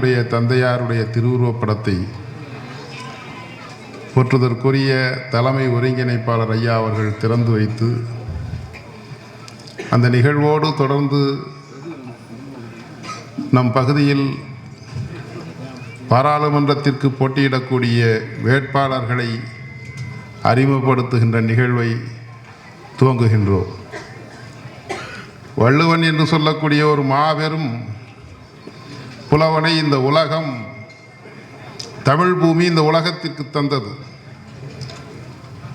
உடைய தந்தையாருடைய திருவுருவப் படத்தை போற்றுதற்குரிய தலைமை ஒருங்கிணைப்பாளர் ஐயா அவர்கள் திறந்து வைத்து அந்த நிகழ்வோடு தொடர்ந்து நம் பகுதியில் பாராளுமன்றத்திற்கு போட்டியிடக்கூடிய வேட்பாளர்களை அறிமுகப்படுத்துகின்ற நிகழ்வை துவங்குகின்றோம். வள்ளுவன் என்று சொல்லக்கூடிய ஒரு மாபெரும் புலவனை இந்த உலகம் தமிழ் பூமி இந்த உலகத்திற்கு தந்தது.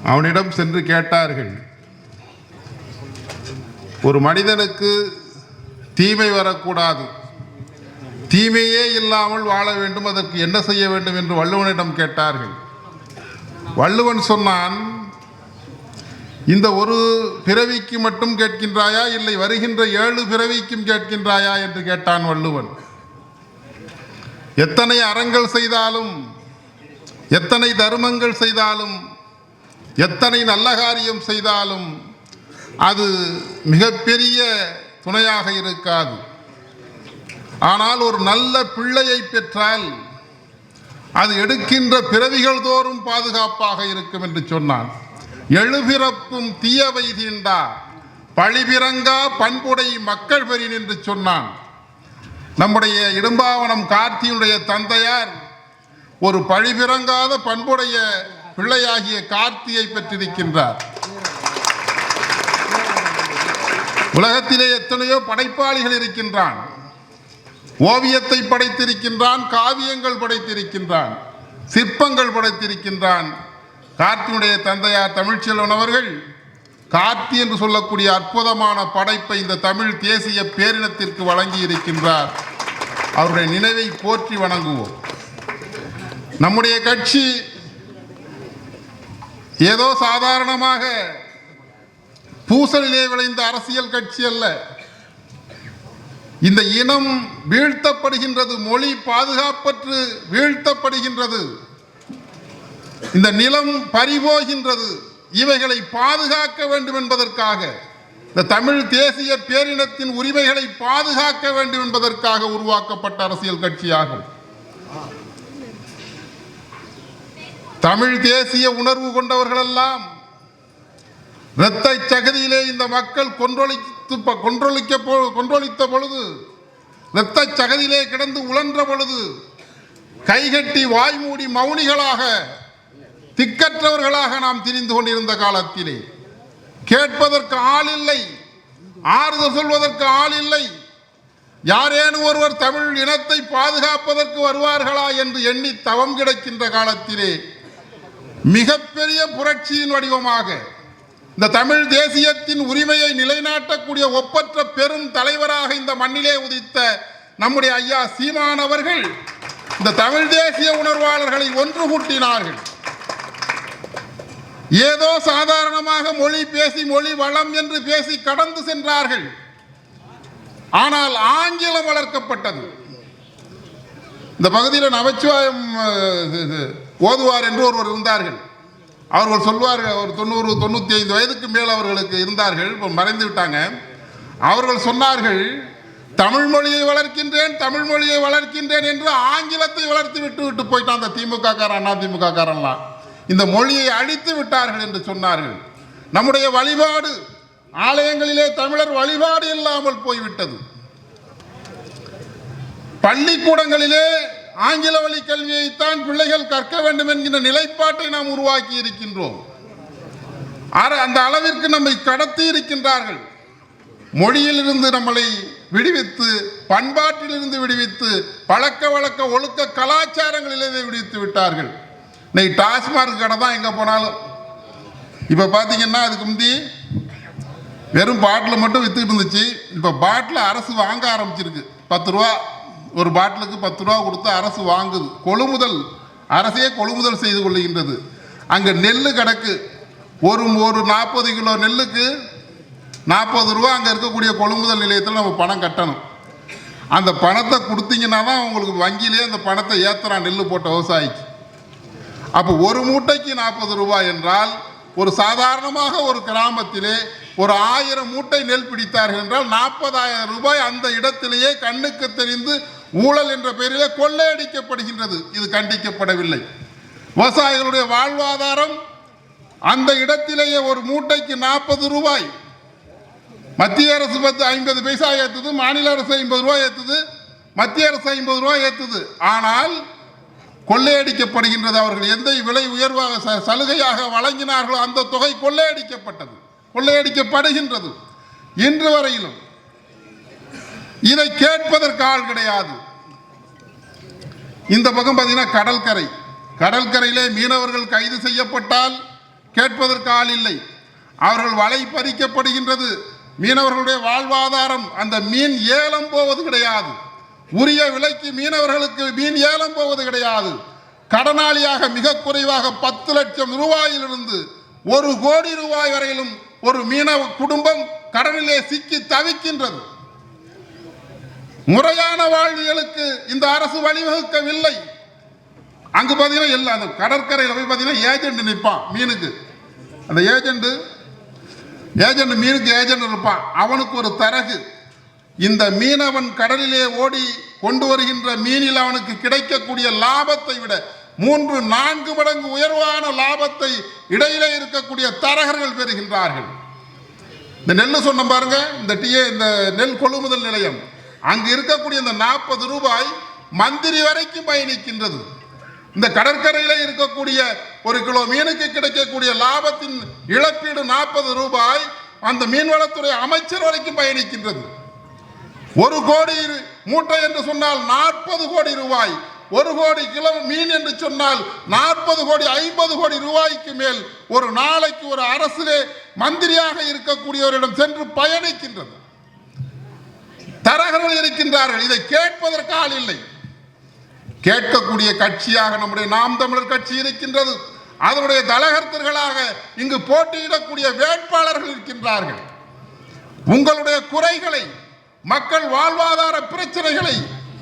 அவனிடம் சென்று கேட்டார்கள் ஒரு மனிதனுக்கு தீமை வரக்கூடாது. தீமையே இல்லாமல் வாழ வேண்டும் அதற்கு என்ன செய்ய வேண்டும் என்று வள்ளுவனிடம் கேட்டார்கள். வள்ளுவன் சொன்னான் இந்த ஒரு பிறவிக்கு மட்டும் கேட்கின்றாயா? இல்லை வருகின்ற ஏழு பிறவிக்கும் கேட்கின்றாயா? என்று கேட்டான் வள்ளுவன். எத்தனை அறங்கள் செய்தாலும் எத்தனை தர்மங்கள் செய்தாலும் எத்தனை நல்ல காரியம் செய்தாலும் அது மிகப்பெரிய துணையாக இருக்காது. ஆனால் ஒரு நல்ல பிள்ளையை பெற்றால் அது எடுக்கின்ற பிறவிகள் தோறும் பாதுகாப்பாக இருக்கும் என்று சொன்னான். எழுபிறப்பும் தீயவை தீண்டா பழிபிறங்கா பண்புடை மக்கள் பெறின் என்று சொன்னான். நம்முடைய இடும்பாவனம் கார்த்தியினுடைய தந்தையார் ஒரு பழிபிறங்காத பண்புடைய பிள்ளையாகிய கார்த்தியை பெற்றிருக்கின்றார். உலகத்திலே எத்தனையோ படைப்பாளிகள் இருக்கின்றான். ஓவியத்தை படைத்திருக்கின்றான் காவியங்கள் படைத்திருக்கின்றான் சிற்பங்கள் படைத்திருக்கின்றான். கார்த்தியுடைய தந்தையார் தமிழ்ச்செல்வன் அவர்கள் கார்த்தி என்று சொல்லக்கூடிய அற்புதமான படைப்பை இந்த தமிழ் தேசிய பேரினத்திற்கு வழங்கி இருக்கின்றார் அவருடைய நினைவை போற்றி வணங்குவோம். நம்முடைய கட்சி ஏதோ சாதாரணமாக பூசலிலே விளைந்த அரசியல் கட்சி அல்ல. இந்த இனம் வீழ்த்தப்படுகின்றது மொழி பாதுகாப்பற்று வீழ்த்தப்படுகின்றது. இந்த நிலம் பறிபோகின்றது இவைகளை பாதுகாக்க வேண்டும் என்பதற்காக. இந்த தமிழ் தேசிய பேரினத்தின் உரிமைகளை பாதுகாக்க வேண்டும் என்பதற்காக உருவாக்கப்பட்ட அரசியல் கட்சியாகும். தமிழ் தேசிய உணர்வு கொண்டவர்களெல்லாம் இரத்த சகதியிலே இந்த மக்கள் கொன்றொழித்து கொன்றொழிக்க கொன்றொழித்த பொழுது இரத்த சகதியிலே கிடந்து உழன்ற பொழுது கைகட்டி வாய்மூடி மௌனிகளாக திக்கற்றவர்களாக நாம் திரிந்து கொண்டிருந்த காலத்திலே. கேட்பதற்கு ஆள் இல்லை. ஆறுதல் சொல்வதற்கு ஆள் இல்லை. யாரேனும் ஒருவர் தமிழ் இனத்தை பாதுகாப்பதற்கு வருவார்களா என்று எண்ணி தவம் கிடைக்கின்ற காலத்திலே மிகப்பெரிய புரட்சியின் வடிவமாக இந்த தமிழ் தேசியத்தின் உரிமையை நிலைநாட்டக்கூடிய ஒப்பற்ற பெரும் தலைவராக இந்த மண்ணிலே உதித்த நம்முடைய ஐயா சீமான் அவர்கள் இந்த தமிழ் தேசிய உணர்வாளர்களை ஒன்று கூட்டினார்கள். ஏதோ சாதாரணமாக மொழி பேசி மொழி வளம் என்று பேசி கடந்து சென்றார்கள். ஆனால் ஆங்கிலம் வளர்க்கப்பட்டது. இந்த பகுதியில் நவச்சிவாயம் இது, ஓதுவார் என்று ஒருவர் இருந்தார்கள். அவர்கள் சொல்வார்கள் ஒரு தொண்ணூறு தொண்ணூற்றி ஐந்து வயதுக்கு மேல் அவர்களுக்கு இருந்தார்கள். இப்போ மறைந்து விட்டாங்க. அவர்கள் சொன்னார்கள் தமிழ் மொழியை வளர்க்கின்றேன் தமிழ் மொழியை வளர்க்கின்றேன் என்று ஆங்கிலத்தை வளர்த்து விட்டு விட்டு போயிட்டான் அந்த திமுக காரன் அண்ணா திமுக காரன்லாம் இந்த மொழியை அழித்து விட்டார்கள் என்று சொன்னார்கள். நம்முடைய வழிபாடு ஆலயங்களிலே தமிழர் வழிபாடு இல்லாமல் போய்விட்டது. பள்ளிக்கூடங்களிலே ஆங்கில வழி கல்வியைத்தான் பிள்ளைகள் கற்க வேண்டும் என்கின்ற நிலைப்பாட்டை நாம் உருவாக்கி இருக்கின்றோம். அந்த அளவிற்கு நம்மை கடத்தி இருக்கின்றார்கள். மொழியிலிருந்து நம்மளை விடுவித்து பண்பாட்டிலிருந்து விடுவித்து பழக்க வழக்க ஒழுக்க கலாச்சாரங்களிலே விடுவித்து விட்டார்கள். இன்னைக்கு டாஸ்மார்க் கடை தான் எங்கே போனாலும். இப்போ பார்த்தீங்கன்னா அதுக்கு முந்தி வெறும் பாட்டில் மட்டும் விற்றுக்கிட்டு இருந்துச்சு. இப்போ பாட்டில் அரசு வாங்க ஆரம்பிச்சிருக்கு. பத்து ரூபா ஒரு பாட்டிலுக்கு பத்து ரூபா கொடுத்து அரசு வாங்குது. கொழுமுதல் அரசே கொழுமுதல் செய்து கொள்ளுகின்றது. அங்கே நெல் கிடக்கு. ஒரு ஒரு நாற்பது கிலோ நெல்லுக்கு நாற்பது ரூபா அங்கே இருக்கக்கூடிய கொள்முதல் நிலையத்தில் நம்ம பணம் கட்டணும். அந்த பணத்தை கொடுத்தீங்கன்னா தான் உங்களுக்கு வங்கியிலே அந்த பணத்தை ஏற்றுறான் நெல் போட்ட விவசாயிக்கு. அப்போ ஒரு மூட்டைக்கு நாற்பது ரூபாய் என்றால் ஒரு சாதாரணமாக ஒரு கிராமத்திலே ஒரு ஆயிரம் மூட்டை நெல் பிடித்தார்கள் என்றால் நாற்பதாயிரம் ரூபாய் அந்த இடத்திலேயே கண்ணுக்கு தெரிந்து ஊழல் என்ற பெயரிலே கொள்ளையடிக்கப்படுகின்றது. இது கண்டிக்கப்படவில்லை. விவசாயிகளுடைய வாழ்வாதாரம் அந்த இடத்திலேயே ஒரு மூட்டைக்கு நாற்பது ரூபாய். மத்திய அரசு பத்து ஐம்பது பைசா ஏற்றுது மாநில அரசு ஐம்பது ரூபாய் ஏற்றுது மத்திய அரசு ஐம்பது ரூபாய் ஏற்றுது ஆனால் கொள்ளையடிக்கப்படுகின்றது. அவர்கள் எந்த விலை உயர்வாக ச- சலுகையாக வழங்கினார்களோ அந்த தொகை கொள்ளையடிக்கப்பட்டது. கொள்ளையடிக்கப்படுகின்றது. இன்று வரையிலும் இதை கேட்பதற்கு ஆள் கிடையாது. இந்த பக்கம் பார்த்தீங்கன்னா கடற்கரை. கடற்கரையிலே மீனவர்கள் கைது செய்யப்பட்டால் கேட்பதற்கு ஆள் இல்லை. அவர்கள் வலை பறிக்கப்படுகின்றது. மீனவர்களுடைய வாழ்வாதாரம் அந்த மீன் ஏலம் போவது கிடையாது. உரிய விலைக்கு மீனவர்களுக்கு மீன் ஏலம் போவது கிடையாது. கடனாளியாக மிக குறைவாக பத்து லட்சம் ரூபாயிலிருந்து ஒரு கோடி ரூபாய் வரையிலும் ஒரு மீனவ குடும்பம் கடனிலே சிக்கி தவிக்கின்றது. முறையான வாழ்வியலுக்கு இந்த அரசு வழிவகுக்கவில்லை. அங்கு பார்த்தீங்கன்னா இல்லை அந்த கடற்கரையில் போய் பார்த்தீங்கன்னா ஏஜென்ட் நிற்பான் மீனுக்கு. அந்த ஏஜென்ட் ஏஜென்ட் மீனுக்கு ஏஜென்ட் இருப்பான். அவனுக்கு ஒரு தரகு. இந்த மீனவன் கடலிலே ஓடி கொண்டு வருகின்ற மீனில் அவனுக்கு கிடைக்கக்கூடிய லாபத்தை விட மூன்று நான்கு மடங்கு உயர்வான லாபத்தை இடையிலே இருக்கக்கூடிய தரகர்கள் பெறுகின்றார்கள். இந்த நெல் சொன்ன பாருங்க இந்த டிஏ இந்த நெல் கொள்முதல் நிலையம். அங்கு இருக்கக்கூடிய இந்த நாற்பது ரூபாய் மந்திரி வரைக்கும் பயணிக்கின்றது. இந்த கடற்கரையில இருக்கக்கூடிய ஒரு கிலோ மீனுக்கு கிடைக்கக்கூடிய லாபத்தின் இழப்பீடு நாற்பது ரூபாய் அந்த மீன்வளத்துறை அமைச்சர் வரைக்கும் பயணிக்கின்றது. ஒரு கோடி மூட்டை என்று சொன்னால் நாற்பது கோடி ரூபாய். ஒரு கோடி கிலோ மீன் என்று சொன்னால் நாற்பது கோடி ஐம்பது கோடி ரூபாய்க்கு மேல். ஒரு நாளைக்கு ஒரு அரசிலே மந்திரியாக இருக்கக்கூடியவரிடம் சென்று பயணிக்கின்றது. தரகர்கள் இருக்கின்றார்கள். இதை கேட்பதற்கு ஆள் இல்லை. கேட்கக்கூடிய கட்சியாக நம்முடைய நாம் தமிழர் கட்சி இருக்கின்றது. அதனுடைய தலகர்த்தர்களாக இங்கு போட்டியிடக்கூடிய வேட்பாளர்கள் இருக்கின்றார்கள். உங்களுடைய குறைகளை மக்கள் வாழ்வாதார பிரச்சனைகளை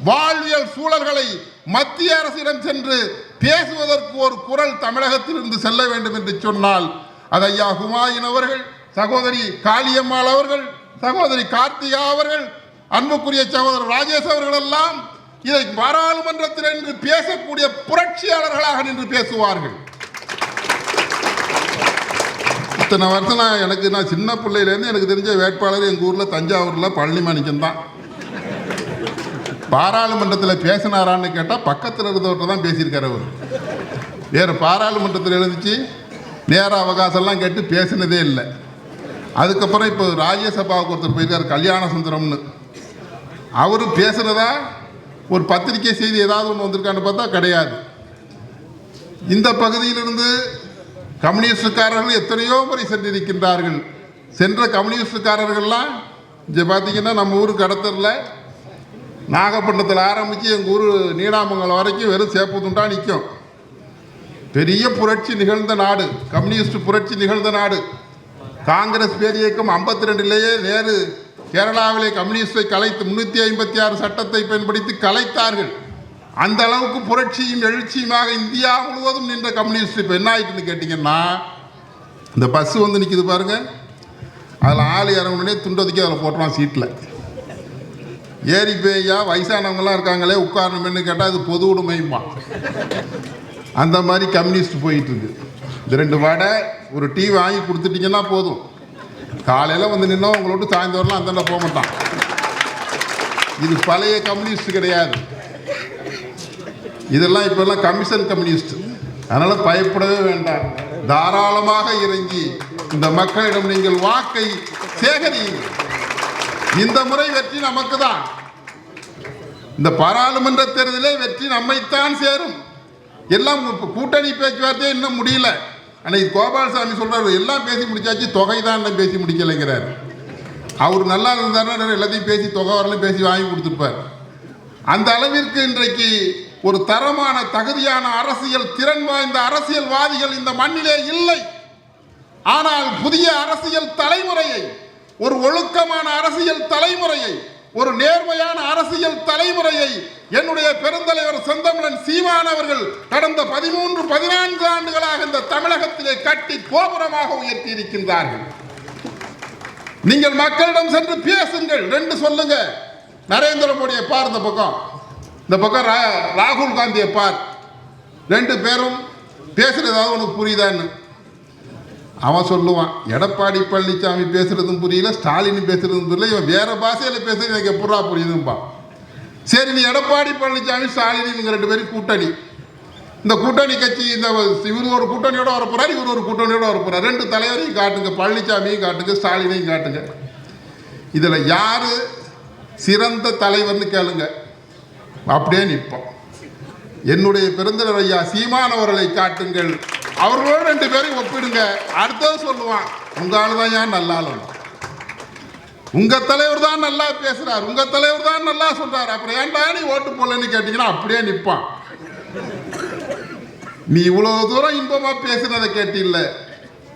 வாழ்வியல் சூழல்களை மத்திய அரசிடம் சென்று பேசுவதற்கு ஒரு குரல் தமிழகத்திலிருந்து செல்ல வேண்டும் என்று சொன்னால் அது ஐயா ஹுமாயூன் அவர்கள் சகோதரி காளியம்மாள் அவர்கள் சகோதரி கார்த்திகா அவர்கள் அன்புக்குரிய சகோதரர் ராஜேஷ் அவர்கள் எல்லாம் இதை பாராளுமன்றத்தில் நின்று பேசக்கூடிய புரட்சியாளர்களாக நின்று பேசுவார்கள். இத்தனை வருஷம் நான் எனக்கு நான் சின்ன பிள்ளையிலேருந்து எனக்கு தெரிஞ்ச வேட்பாளர் எங்கள் ஊரில் தஞ்சாவூரில் பழனி மாணிக்கம் தான். பாராளுமன்றத்தில் பேசினாரான்னு கேட்டால் பக்கத்தில் இருந்தவர்கிட்ட தான் பேசியிருக்காரு அவர். வேறு பாராளுமன்றத்தில் எழுந்துச்சு நேர அவகாசம்லாம் கேட்டு பேசினதே இல்லை. அதுக்கப்புறம் இப்போ ராஜ்யசபாவுக்கு ஒருத்தர் போயிருக்கார் கல்யாண சுந்தரம்னு. அவர் பேசுனதா ஒரு பத்திரிகை செய்தி ஏதாவது ஒன்று வந்திருக்கான்னு பார்த்தா கிடையாது. இந்த பகுதியிலிருந்து கம்யூனிஸ்டுக்காரர்கள் எத்தனையோ முறை சென்றிருக்கின்றார்கள். சென்ற கம்யூனிஸ்டுக்காரர்கள்லாம் இங்கே பார்த்தீங்கன்னா நம்ம ஊர் கடத்தரில் நாகப்பட்டினத்தில் ஆரம்பித்து எங்கள் ஊர் நீடாமங்கலம் வரைக்கும் வெறும் சேப்பு துண்டாக நிற்கும் பெரிய புரட்சி நிகழ்ந்த நாடு கம்யூனிஸ்ட் புரட்சி நிகழ்ந்த நாடு. காங்கிரஸ் பேர் இயக்கம் ஐம்பத்தி ரெண்டிலேயே நேரு கேரளாவிலே கம்யூனிஸ்டை கலைத்து முன்னூற்றி ஐம்பத்தி ஆறு சட்டத்தை பயன்படுத்தி கலைத்தார்கள். அந்த அளவுக்கு புரட்சியும் எழுச்சியுமாக இந்தியா முழுவதும் நின்ற கம்யூனிஸ்ட் இப்போ என்ன ஆயிட்டுன்னு கேட்டிங்கன்னா இந்த பஸ் வந்து நிற்கிது பாருங்க. அதில் ஆள் இறங்கணுன்னே துண்டதுக்கே அதில் போட்டுருவான் சீட்டில் ஏறி பேயா வயசானவங்களாம் இருக்காங்களே உட்காரணுமென்னு கேட்டால் அது பொது உடைமையுமா அந்த மாதிரி கம்யூனிஸ்ட் போயிட்டுருக்கு. இந்த ரெண்டு வடை ஒரு டீ வாங்கி கொடுத்துட்டீங்கன்னா போதும். காலையில் வந்து நின்னா உங்களோட விட்டு சாயந்தரம்லாம் அந்தாண்ட போக மாட்டான். இது பழைய கம்யூனிஸ்ட் கிடையாது. இதெல்லாம் இப்போல்லாம் கமிஷன் கம்யூனிஸ்ட் அதனால் பயப்படவே வேண்டாம். தாராளமாக இறங்கி இந்த மக்களிடம் நீங்கள் வாக்கை சேகரியுங்கள். இந்த முறை வெற்றி நமக்கு தான் இந்த பாராளுமன்ற தேர்தலே வெற்றி நம்மைத்தான் சேரும். எல்லாம் கூட்டணி பேச்சுவார்த்தையே இன்னும் முடியல. அன்னைக்கு கோபாலசாமி சொல்கிறார் எல்லாம் பேசி முடிச்சாச்சு தொகை தான் இன்னும் பேசி முடிக்கலைங்கிறார். அவர் நல்லா இருந்தாருன்னா எல்லாத்தையும் பேசி தொகை வரலாம் பேசி வாங்கி கொடுத்துருப்பார். அந்த அளவிற்கு இன்றைக்கு ஒரு தரமான தகுதியான அரசியல் திறன் வாய்ந்த அரசியல்வாதிகள் இந்த மண்ணிலே இல்லை. ஆனால் புதிய அரசியல் தலைமுறையை ஒரு ஒழுக்கமான அரசியல் தலைமுறையை ஒரு நேர்மையான அரசியல் தலைமுறையை என்னுடைய பெருந்தலைவர் செந்தமிழன் சீமான் அவர்கள் கடந்த பதிமூன்று பதினான்கு ஆண்டுகளாக இந்த தமிழகத்திலே கட்டி கோபுரமாக உயர்த்தி இருக்கின்றார்கள் நீங்கள் மக்களிடம் சென்று பேசுங்கள் ரெண்டு சொல்லுங்க. நரேந்திர மோடியை பாருந்த பக்கம். இந்த பக்கம் ரா- ராகுல் காந்தியை பார். ரெண்டு பேரும் பேசுகிறதாவது உனக்கு புரியுதான்னு. அவன் சொல்லுவான் எடப்பாடி பழனிசாமி பேசுறதும் புரியல ஸ்டாலின் பேசுறதும் புரியல இவன் வேற பாஷையில் பேசுறது எனக்கு எப்படா புரியுதும்பா. சரி நீ எடப்பாடி பழனிசாமி ஸ்டாலின் இவங்க ரெண்டு பேரும் கூட்டணி. இந்த கூட்டணி கட்சி இந்த இவர் ஒரு கூட்டணியோட வரப்போறாரு இவர் ஒரு கூட்டணியோட வரப்போறாரு. ரெண்டு தலைவரையும் காட்டுங்க பழனிசாமியும் காட்டுங்க ஸ்டாலினையும் காட்டுங்க. இதில் யார் சிறந்த தலைவர்னு கேளுங்க. அப்படியே நிற்போம். என்னுடைய பிறந்தவர் ஐயா சீமான் அவர்களை காட்டுங்கள். அவர்களோட ரெண்டு பேரையும் ஒப்பிடுங்க. அடுத்தது சொல்லுவான் உங்க ஆளுதான் ஏன் நல்லா உங்க தலைவர் தான் நல்லா பேசுறார். உங்க தலைவர் தான் நல்லா சொல்றாரு. அப்புறம் ஏன்டா நீ ஓட்டு போடலன்னு கேட்டீங்கன்னா அப்படியே நிற்பான். நீ இவ்வளவு தூரம் இன்பமா பேசுனதை கேட்டில்ல.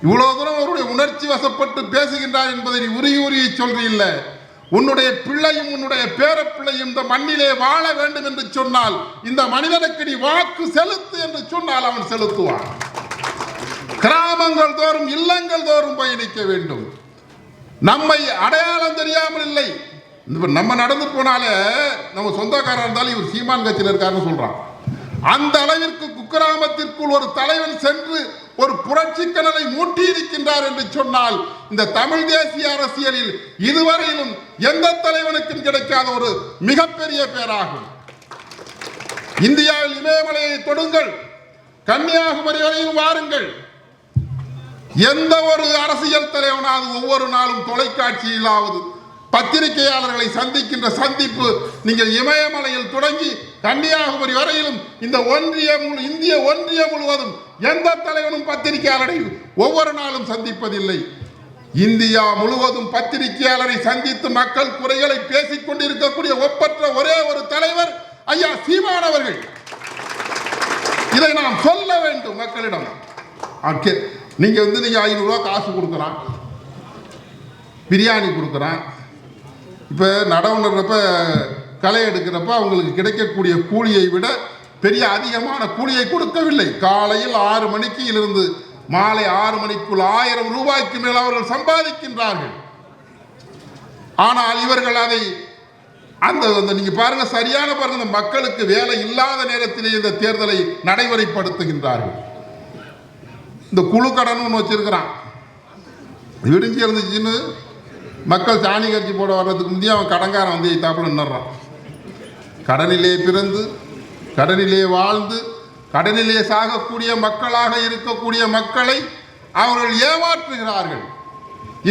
இவ்வளவு தூரம் அவருடைய உணர்ச்சி வசப்பட்டு பேசுகின்றார் என்பதை நீ உருகி உருகி சொல்றீல்ல. உன்னுடைய பிள்ளையும் உன்னுடைய பேரப்பிள்ளையும் இந்த மண்ணிலே வாழ வேண்டும் என்று சொன்னால் இந்த மனிதனுக்கு நீ வாக்கு செலுத்து என்று சொன்னால் அவன் செலுத்துவான். கிராமங்கள் தோறும் இல்லங்கள் தோறும் பயணிக்க வேண்டும். நம்மை அடையாளம் தெரியாமல் இல்லை. நம்ம நடந்து போனாலே நம்ம சொந்தக்காரர் இருந்தாலும் இவர் சீமான் கட்சியில் இருக்காருன்னு சொல்றான். அந்த அளவிற்கு குக்கிராமத்திற்குள் ஒரு தலைவன் சென்று ஒரு புரட்சி கனலை மூட்டி இருக்கின்றார் என்று சொன்னால் இந்த தமிழ் தேசிய அரசியலில் இதுவரையிலும் எந்த தலைவனுக்கும் கிடைக்காத ஒரு மிகப்பெரிய பேராகும். இந்தியாவில் இமயமலையை தொடுங்கள் கன்னியாகுமரி வரையும் வாருங்கள். எந்த ஒரு அரசியல் தலைவனாவது ஒவ்வொரு நாளும் தொலைக்காட்சியிலாவது பத்திரிகையாளர்களை சந்திக்கின்ற சந்திப்பு நீங்கள் இமயமலையில் தொடங்கி கன்னியாகுமரி வரையிலும் இந்த ஒன்றியம் முழு- இந்திய ஒன்றியம் முழுவதும் எந்த தலைவனும் பத்திரிகையாளரை ஒவ்வொரு நாளும் சந்திப்பதில்லை. இந்தியா முழுவதும் பத்திரிகையாளரை சந்தித்து மக்கள் குறைகளை பேசிக் கொண்டிருக்கக்கூடிய ஒப்பற்ற ஒரே ஒரு தலைவர் ஐயா சீமான் அவர்கள். இதை நாம் சொல்ல வேண்டும் மக்களிடம். ஓகே நீங்க வந்து நீங்க ஐநூறு ரூபா காசு கொடுக்குறான். பிரியாணி கொடுக்குறான். இப்போ நடவு நடுறப்ப களை எடுக்கிறப்ப அவங்களுக்கு கிடைக்கக்கூடிய கூலியை விட பெரிய அதிகமான கூலியை கொடுக்கவில்லை. காலையில் ஆறு மணிக்கு இருந்து மாலை ஆறு மணிக்குள் ஆயிரம் ரூபாய்க்கு மேல் அவர்கள் சம்பாதிக்கின்றார்கள். ஆனால் இவர்கள் அதை அந்த அந்த நீங்க பாருங்க சரியான பாருங்க இந்த மக்களுக்கு வேலை இல்லாத நேரத்திலே இந்த தேர்தலை நடைமுறைப்படுத்துகின்றார்கள். இந்த குழு கடன் ஒன்று வச்சிருக்கிறான் விடுஞ்சி இருந்துச்சுன்னு மக்கள் சாணி கட்சி போட வர்றதுக்கு முந்தைய அவன் கடங்காரன் வந்து தாப்புல நின்றுறான் கடனிலே பிறந்து கடனிலே வாழ்ந்து கடனிலே சாகக்கூடிய மக்களாக இருக்கக்கூடிய மக்களை அவர்கள் ஏமாற்றுகிறார்கள்.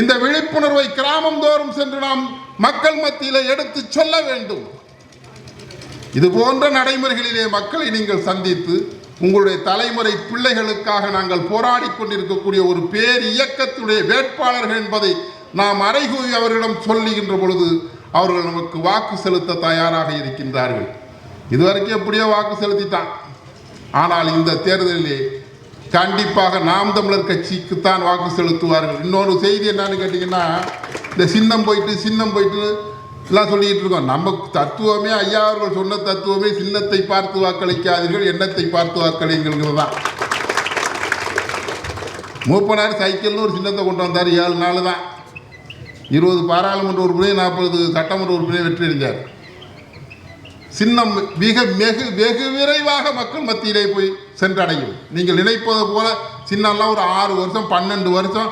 இந்த விழிப்புணர்வை கிராமம் தோறும் சென்று நாம் மக்கள் மத்தியில் எடுத்து சொல்ல வேண்டும். இது போன்ற நடைமுறைகளிலே மக்களை நீங்கள் சந்தித்து உங்களுடைய தலைமுறை பிள்ளைகளுக்காக நாங்கள் போராடி கொண்டிருக்கக்கூடிய ஒரு பேர் இயக்கத்துடைய வேட்பாளர்கள் என்பதை நாம் அறைகூறி அவர்களிடம் சொல்லுகின்ற பொழுது அவர்கள் நமக்கு வாக்கு செலுத்த தயாராக இருக்கின்றார்கள். இதுவரைக்கும் எப்படியோ வாக்கு செலுத்திட்டான் ஆனால் இந்த தேர்தலிலே கண்டிப்பாக நாம் தமிழர் கட்சிக்குத்தான் வாக்கு செலுத்துவார்கள். இன்னொரு செய்தி என்னன்னு கேட்டிங்கன்னா இந்த சின்னம் போயிட்டு சின்னம் போயிட்டு எல்லாம் சொல்லிக்கிட்டு இருக்கோம். நம்ம தத்துவமே ஐயா அவர்கள் சொன்ன தத்துவமே சின்னத்தை பார்த்து வாக்களிக்காதீர்கள் எண்ணத்தை பார்த்து வாக்களிங்கிறது தான். மூப்பனார் சைக்கிள்னு ஒரு சின்னத்தை கொண்டு வந்தார். ஏழு நாள் தான் இருபது பாராளுமன்ற உறுப்பினர் நாற்பது சட்டமன்ற உறுப்பினர் வெற்றி அடைஞ்சார் சின்னம் மிக வெகு வெகு விரைவாக மக்கள் மத்தியிலே போய் சென்றடையும். நீங்கள் நினைப்பது போல சின்னம்லாம் ஒரு ஆறு வருஷம் பன்னெண்டு வருஷம்.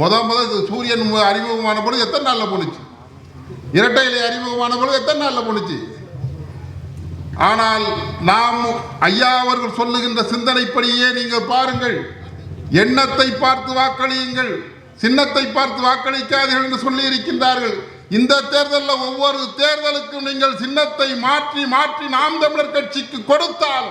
முத முத இது சூரியன் அறிமுகமான பொழுது எத்தனை நாளில் போணுச்சு? இரட்டை இலை அறிமுகமான பொழுது எத்தனை நாளில் போணுச்சு? ஆனால் நாம் ஐயா அவர்கள் சொல்லுகின்ற சிந்தனைப்படியே நீங்கள் பாருங்கள். எண்ணத்தை பார்த்து வாக்களியுங்கள். சின்னத்தை பார்த்து வாக்களிக்காதீர்கள் என்று சொல்லி இருக்கின்றார்கள் இந்த தேர்தலில் ஒவ்வொரு தேர்தலுக்கும் நீங்கள் சின்னத்தை மாற்றி மாற்றி நாம் தமிழர் கட்சிக்கு கொடுத்தால்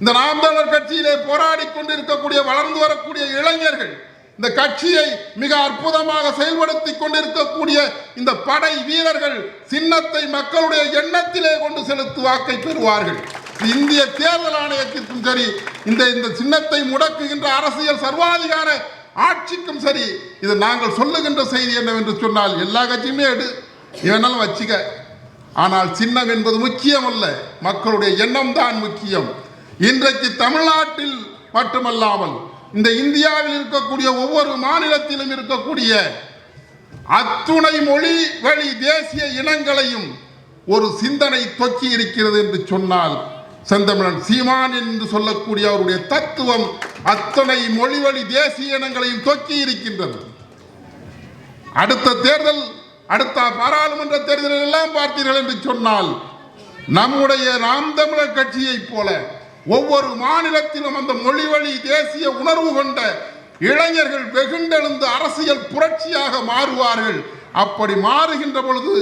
இந்த நாம் தமிழர் கட்சியிலே போராடி கொண்டிருக்கக்கூடிய வளர்ந்து வரக்கூடிய இளைஞர்கள் இந்த கட்சியை மிக அற்புதமாக செயல்படுத்தி கொண்டிருக்கக்கூடிய இந்த படை வீரர்கள் சின்னத்தை மக்களுடைய எண்ணத்திலே கொண்டு செலுத்து வாக்கை பெறுவார்கள். இந்திய தேர்தல் ஆணையத்திற்கும் சரி இந்த இந்த சின்னத்தை முடக்குகின்ற அரசியல் சர்வாதிகார ஆட்சிக்கும் சரி இது நாங்கள் சொல்லுகின்ற செய்தி என்னவென்று சொன்னால் எல்லா கட்சியுமே எடு. வேணாலும் வச்சுக்க. ஆனால் சின்னம் என்பது முக்கியம் அல்ல மக்களுடைய எண்ணம் தான் முக்கியம். இன்றைக்கு தமிழ்நாட்டில் மட்டுமல்லாமல் இந்த இந்தியாவில் இருக்கக்கூடிய ஒவ்வொரு மாநிலத்திலும் இருக்கக்கூடிய அத்துணை மொழி வழி தேசிய இனங்களையும் ஒரு சிந்தனை தொக்கி இருக்கிறது என்று சொன்னால் செந்தமிழன் சீமான் என்று சொல்லக்கூடிய அவருடைய தத்துவம் அத்தனை மொழிவழி தேசிய இனங்களையும் தொக்கி இருக்கின்றது. அடுத்த தேர்தல் அடுத்த பாராளுமன்ற தேர்தலில் எல்லாம் பார்த்தீர்கள் என்று சொன்னால் நம்முடைய நாம் தமிழர் கட்சியைப் போல ஒவ்வொரு மாநிலத்திலும் அந்த மொழிவழி தேசிய உணர்வு கொண்ட இளைஞர்கள் வெகுண்டெழுந்து அரசியல் புரட்சியாக மாறுவார்கள். அப்படி மாறுகின்ற பொழுது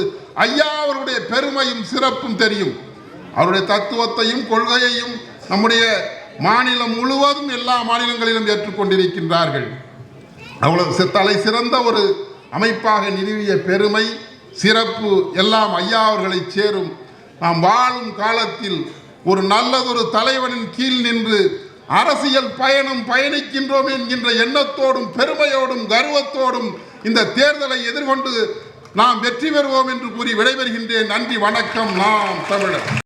ஐயா அவருடைய பெருமையும் சிறப்பும் தெரியும். அவருடைய தத்துவத்தையும் கொள்கையையும் நம்முடைய மாநிலம் முழுவதும் எல்லா மாநிலங்களிலும் ஏற்றுக்கொண்டிருக்கின்றார்கள். அவ்வளவு தலை சிறந்த ஒரு அமைப்பாக நிறுவிய பெருமை சிறப்பு எல்லாம் ஐயா அவர்களை சேரும். நாம் வாழும் காலத்தில் ஒரு நல்லதொரு தலைவனின் கீழ் நின்று அரசியல் பயணம் பயணிக்கின்றோம் என்கின்ற எண்ணத்தோடும் பெருமையோடும் கர்வத்தோடும் இந்த தேர்தலை எதிர்கொண்டு நாம் வெற்றி பெறுவோம் என்று கூறி விடைபெறுகின்றேன். நன்றி வணக்கம். நாம் தமிழர்.